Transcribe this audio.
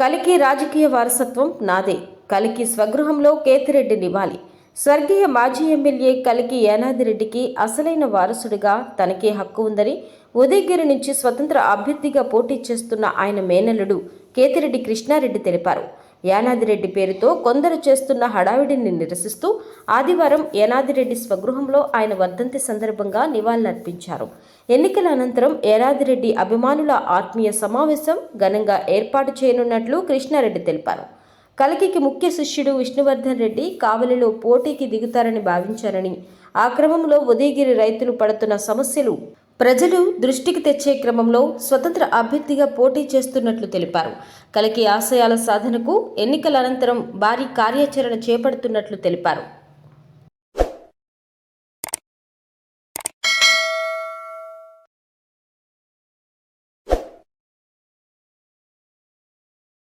కలికి రాజకీయ వారసత్వం నాదే. కలికి స్వగృహంలో కేతిరెడ్డి నివాళి. స్వర్గీయ మాజీ ఎమ్మెల్యే కలికి యానాదిరెడ్డికి అసలైన వారసుడిగా తనకే హక్కు ఉందని ఉదయగిరి నుంచి స్వతంత్ర అభ్యర్థిగా పోటీ చేస్తున్న ఆయన మేనల్లుడు కేతిరెడ్డి కృష్ణారెడ్డి తెలిపారు. యానాదిరెడ్డి పేరుతో కొందరు చేస్తున్న హడావిడిని నిరసిస్తూ ఆదివారం యానాదిరెడ్డి స్వగృహంలో ఆయన వర్ధంతి సందర్భంగా నివాళులర్పించారు. ఎన్నికల అనంతరం యానాదిరెడ్డి అభిమానుల ఆత్మీయ సమావేశం ఘనంగా ఏర్పాటు చేయనున్నట్లు కృష్ణారెడ్డి తెలిపారు. కలికికి ముఖ్య శిష్యుడు విష్ణువర్ధన్ రెడ్డి కావలిలో పోటీకి దిగుతారని భావించారని ఆ క్రమంలో ఉదయగిరి రైతులు పడుతున్న సమస్యలు ప్రజలు దృష్టికి తెచ్చే క్రమంలో స్వతంత్ర అభ్యర్థిగా పోటీ చేస్తున్నట్లు తెలిపారు. కలికి ఆశయాల సాధనకు ఎన్నికల అనంతరం భారీ కార్యాచరణ చేపడుతున్నట్లు తెలిపారు.